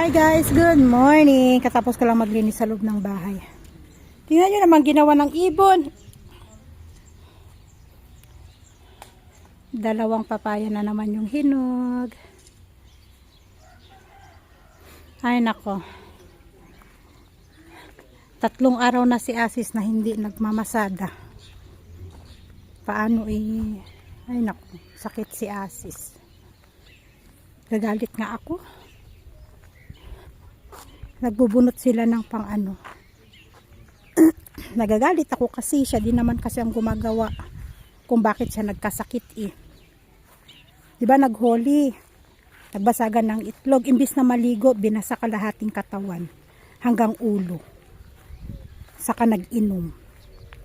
Hi guys, good morning. Katapos ko lang maglinis sa loob ng bahay. Tingnan nyo naman ginawa ng ibon. Dalawang papaya na naman yung hinog. Ay nako. Tatlong araw na si Asis na hindi nagmamasada. Paano eh? Ay nako, sakit si Asis. Gagalit nga ako. Nagbubunot sila ng pang ano. Nagagalit ako kasi siya din naman kasi ang gumagawa kung bakit siya nagkasakit eh. 'Di ba nagholi? Nagbasagan ng itlog imbis na maligo, binasa kalahating katawan hanggang ulo. Saka nag-inom.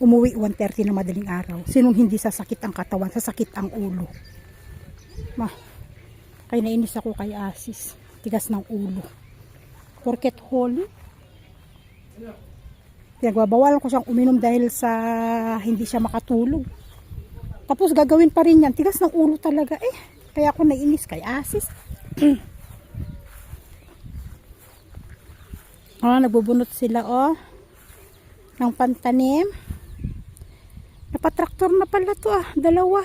Umuwi 1.30 ng madaling araw. Sinong hindi sasakit ang katawan, sasakit ang ulo. Ma, kaya nainis ako kay Asis. Tigas ng ulo. Porket holy. Pinagbabawalan ko siyang uminom dahil sa hindi siya makatulog. Tapos gagawin pa rin yan. Tigas ng ulo talaga eh. Kaya ako nainis kay Asis. oh, nagbubunot sila oh. Ng pantanim. Napatraktor na pala to ah. Dalawa.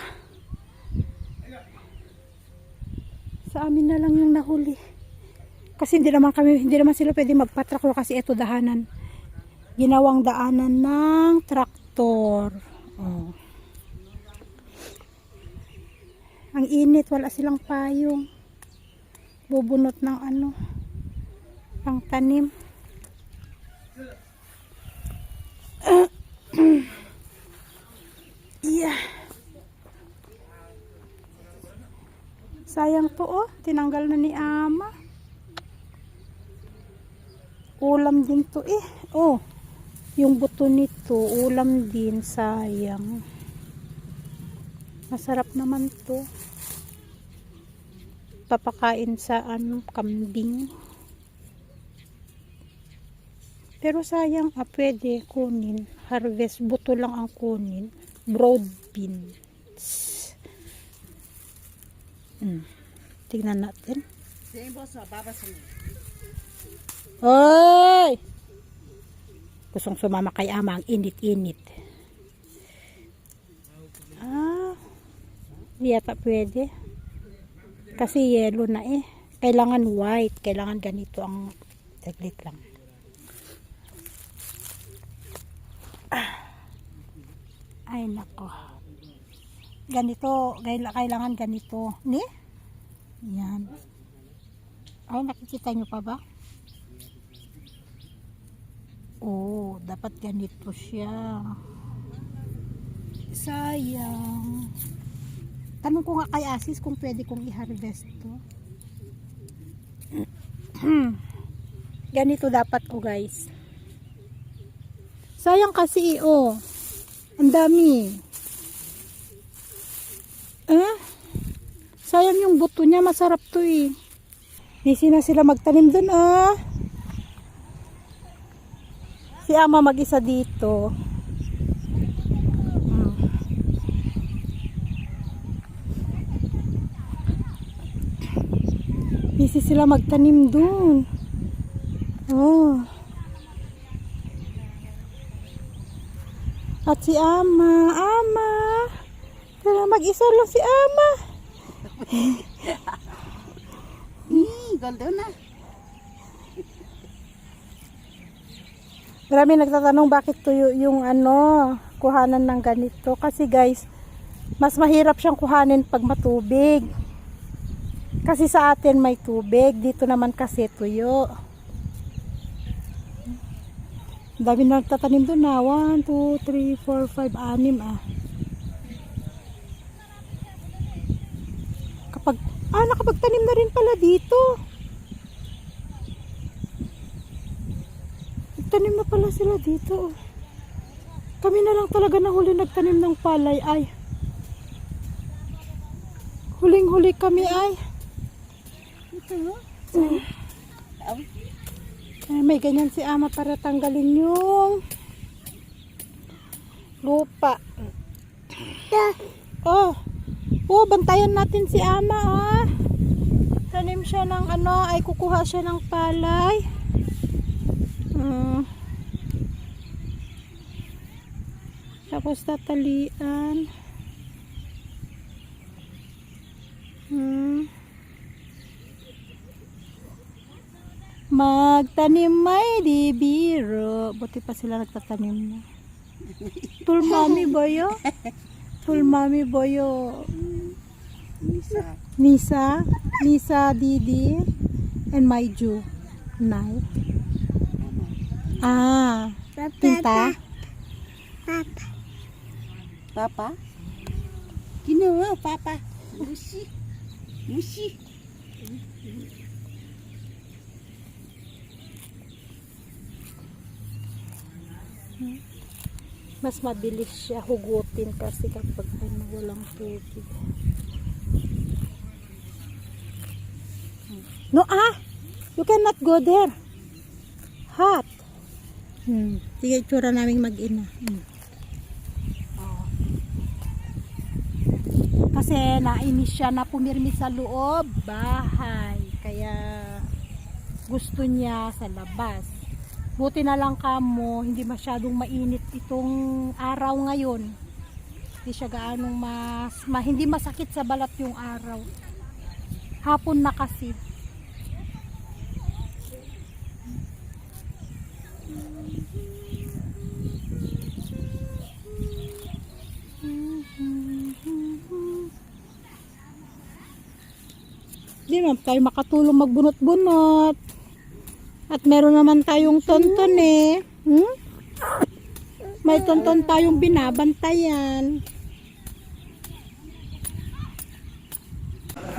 Sa amin na lang yung nahuli. Kasi hindi naman kami, hindi naman sila pwede magpatraktor kasi ito dahanan. Ginawang daanan ng traktor. Oh. Ang init, wala silang payong. Bubunot ng ano, pang tanim. yeah. Sayang to oh, tinanggal na ni ama. Ulam din to eh. Oh, yung buto nito, ulam din, sayang. Masarap naman to. Papakain sa ano, kambing. Pero sayang, ah, pwede kunin. Harvest, buto lang ang kunin. Broad beans. Hmm. Tingnan natin. Hoy! Gustong sumama kay ama ang init-init. Ah, di yata pwede. Kasi yellow na eh. Kailangan white. Kailangan ganito ang taglit lang. Ah. Ay, nako. Ganito. kaila- Kailangan ganito. Ni? Yan. Ay, nakikita nyo pa ba? Oh, dapat ganito siya. Sayang. Tanong ko nga kay Asis kung pwede kong i-harvest to. ganito dapat ko guys. Sayang kasi oh. Ang dami. Eh? Sayang yung buto niya. Masarap to eh. Busy na sila magtanim dun ah. Si ama mag-isa dito. Hmm. Busy sila magtanim dun. Oh. At si ama, ama. Tara mag-isa lang si ama. Goldo na. Marami nagtatanong bakit tuyo yung ano, kuhanan ng ganito. Kasi guys, mas mahirap siyang kuhanin pag matubig. Kasi sa atin may tubig, dito naman kasi tuyo. Dami na nagtatanim doon na. 1, 2, 3, 4, 5, 6 ah. Kapag, ah nakapagtanim na rin pala dito. Nagtanim na pala sila dito. oh. Kami na lang talaga na huli nagtanim ng palay ay. Huling-huli kami ay. Ito no? Ay, Eh, may ganyan si ama para tanggalin yung lupa. Oh. Oh, bantayan natin si ama ah. Magtanim siya ng ano, ay kukuha siya ng palay. Mm. Tapos tatalian. Hmm. Magtanim may di biro. Buti pa sila nagtatanim na. Tulmami boyo. Tulmami boyo. Misa. Nisa, Nisa Didi, and Maiju. Nay. Ah, tinta. Papa? Ginawa, Papa. Musi. Musi. Mas mabilis siya hugutin kasi kapag ano, walang tubig. No, ah! You cannot go there. Hot. Hmm. Sige, itsura naming mag-ina. Hmm. Oh. Kasi nainis siya na pumirmi sa loob, bahay. Kaya gusto niya sa labas. Buti na lang kamo, hindi masyadong mainit itong araw ngayon. Hindi siya gaanong mas, ma, hindi masakit sa balat yung araw. Hapon na kasi. Hindi naman tayo makatulong magbunot-bunot. At meron naman tayong tonton eh. Hmm? May tonton tayong binabantayan.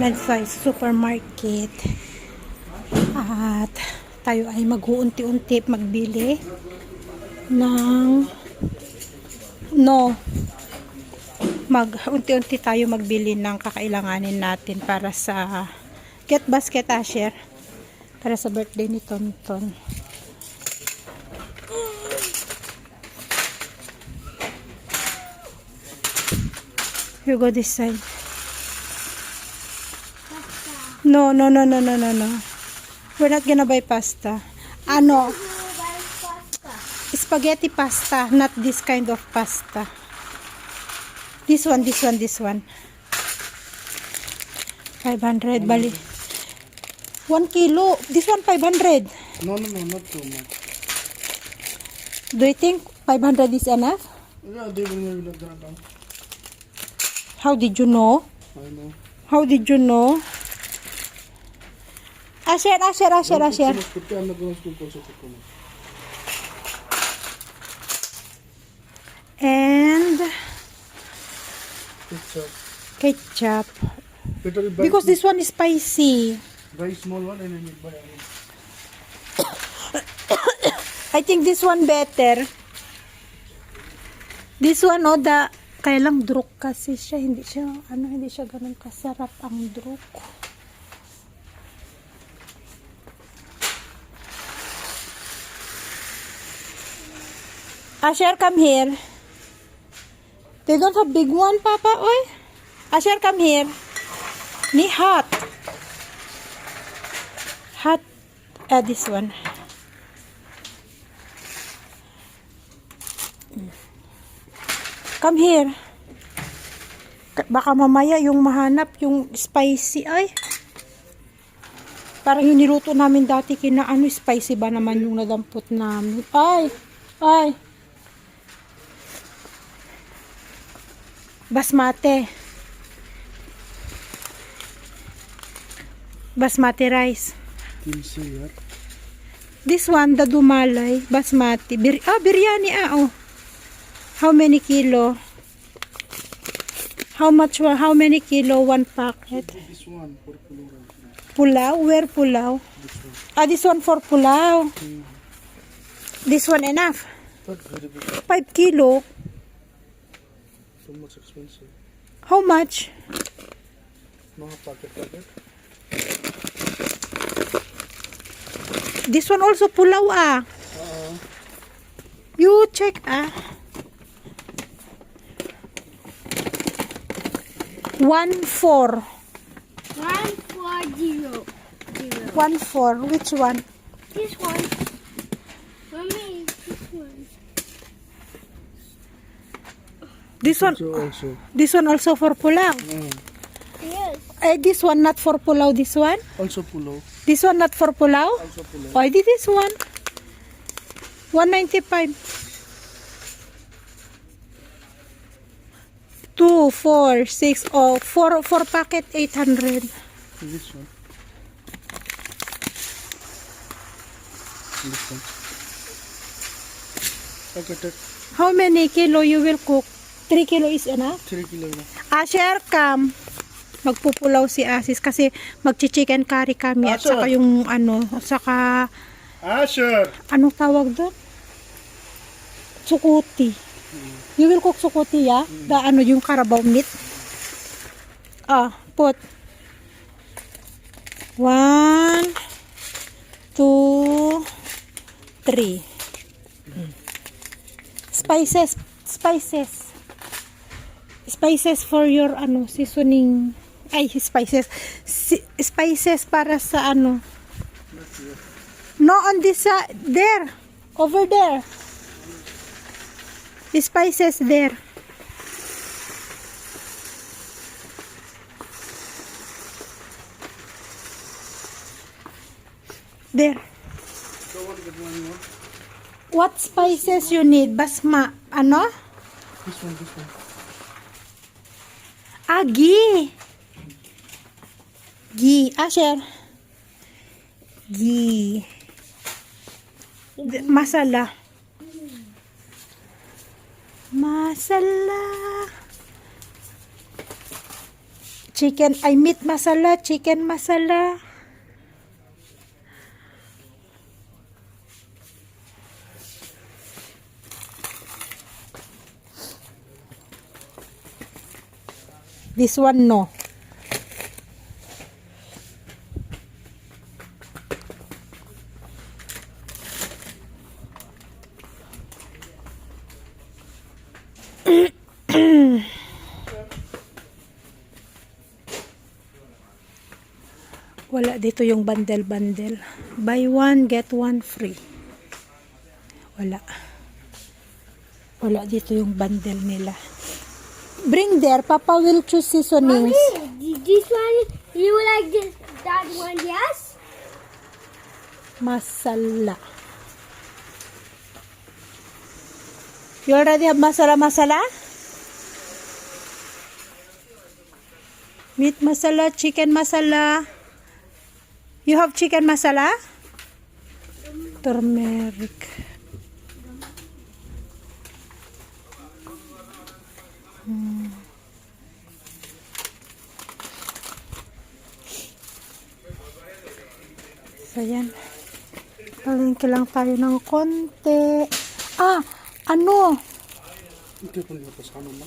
Nasa supermarket. At tayo ay mag-uunti-unti magbili ng no mag unti-unti tayo magbili ng kakailanganin natin para sa get basket Asher para sa birthday ni Tonton. You go this side. No, no, no, no, no, no, no. We're not gonna buy pasta. Ano? Spaghetti pasta, not this kind of pasta. This one, this one, this one. 500, bali. 1 kilo. This one 500. No, no, no, not too much. Do you think 500 is enough? Yeah, they will maybe like that. down. How did you know? I know. How did you know? Asher, Asher, Asher, Asher. And ketchup. buy Because this one is spicy. Buy small one and then you buy. I think this one better. This one, oh, the, kaya lang druk kasi siya. Hindi siya, ano, hindi siya ganun kasarap ang druk. Asher, come here. They don't have big one, Papa, oy. Asher, come here. Ni. Hot. Uh, this one. Come here. Ka- Baka mamaya yung mahanap yung spicy ay. Parang yung niluto namin dati kina ano spicy ba naman yung nadampot namin. Ay! Ay! Basmate. Basmati rice. That. This one, the Dumalay, Basmati. Bir ah, biryani ah, oh. How many kilo? How much, how many kilo one packet? This one for Kulura. Pulaw? Where pulaw? This one. Ah, this one for pulaw. This one enough. 5 kilo. Too much expensive. How much? No packet packet. This one also pulaw ah. Uh, You check ah. One four. One for said zero. Zero. One four. Which one? This one. Mommy, this one. This one. So also. This one also for pulaw. Mm. Yes. Eh, this one not for pulaw. This one. Also pulaw. This one not for. Also pulaw. Why did this one? 195. Two, four, six, oh, four, four packet, 800. This one. This one. How many kilo you will cook? 3 kilo is enough? 3 kilo. Asher, ah, come. Magpupulaw si Asis kasi magchi-chicken curry kami at Asher. saka yung ano, saka Asher! anong tawag doon? Sukuti. You will cook sukuti, ya? The ano, yung carabao meat. Ah, put. One, two, three. Spices, spices. Spices for your ano, seasoning. Ay, spices. Si- spices para sa ano. No, on this side. There. Over there. Spices there. There. What spices you need? Basma. Ano? This one, this one. Ah, Ghee. Asher. D- Masala. Masala. Chicken, ay meat masala, chicken masala. This one no. Wala dito yung bundle-bundle. Buy one, get one free. Wala. Wala dito yung bundle nila. Bring there. Papa will choose seasonings. Mommy, this one, you like this, that one, yes? Masala. You already have masala masala? Meat masala, chicken masala. You have chicken masala? Turmeric. Hmm. So, yan. Palengke lang tayo ng konti. Ah, ano? Ito pun yung kasama mo.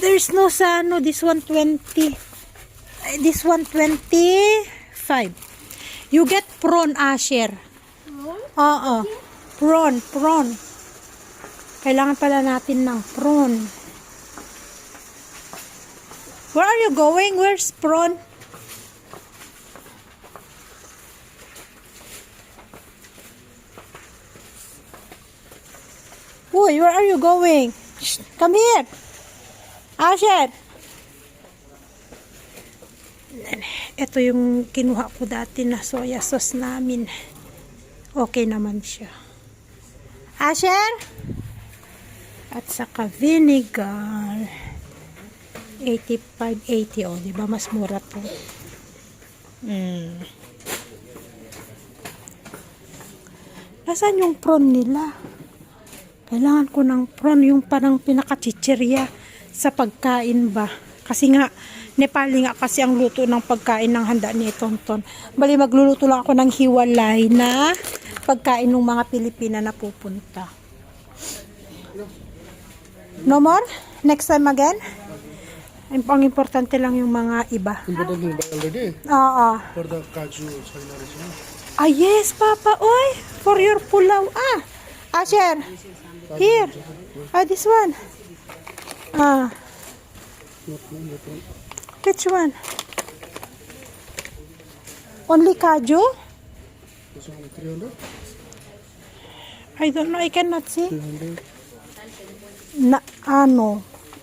There's no sa ano, this 120. Ay, This 125. You get prawn, Asher. Oo. Prawn, prawn. Kailangan pala natin ng prawn. Where are you going? Where's prawn? Uy, where are you going? Shh, come here. Asher. Ito yung kinuha ko dati na soya sauce namin. Okay naman siya. Asher. At saka vinegar. 85.80 oh, 'di ba? Mas mura to. Mm. Nasaan yung prawn nila? Kailangan ko ng prawn, yung parang pinakachichirya sa pagkain ba. Kasi nga, Nepali nga kasi ang luto ng pagkain ng handa ni Tonton. Bali, magluluto lang ako ng hiwalay na pagkain ng mga Pilipina na pupunta. No more? Next time again? Ang importante lang yung mga iba. Important yung already. Oo. For the kaju. Ah, yes, Papa. Oy, for your pulaw. Ah, Asher. Here. Ah, this one. Ah. Which one? Only kaju? This one 300. I don't know. I cannot see. 300. Na, ano?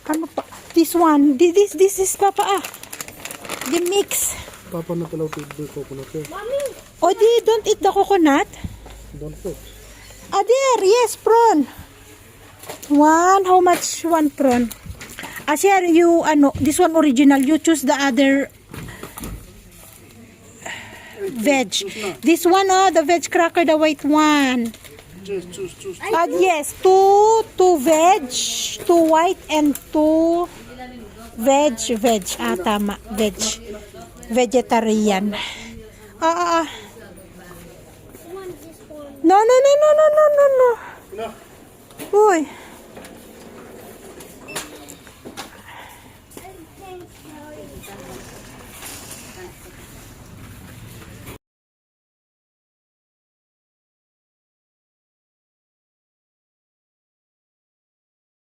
Ano pa? This one. Thi- This, this is papa ah. The mix. Papa not allowed to eat the coconut here. O di, don't eat the coconut. Don't put. Ah, there. Yes, prawn. One. How much one prawn? Ah, share you, ano, this one original. You choose the other veg. This one, oh, the veg cracker, the white one. Just choose, choose. Ah, yes, two, two veg, two white, and two veg, veg. Ah, tama, veg. Vegetarian. Ah, ah, ah. No, no, no, no, no, no, no, no. No. Uy.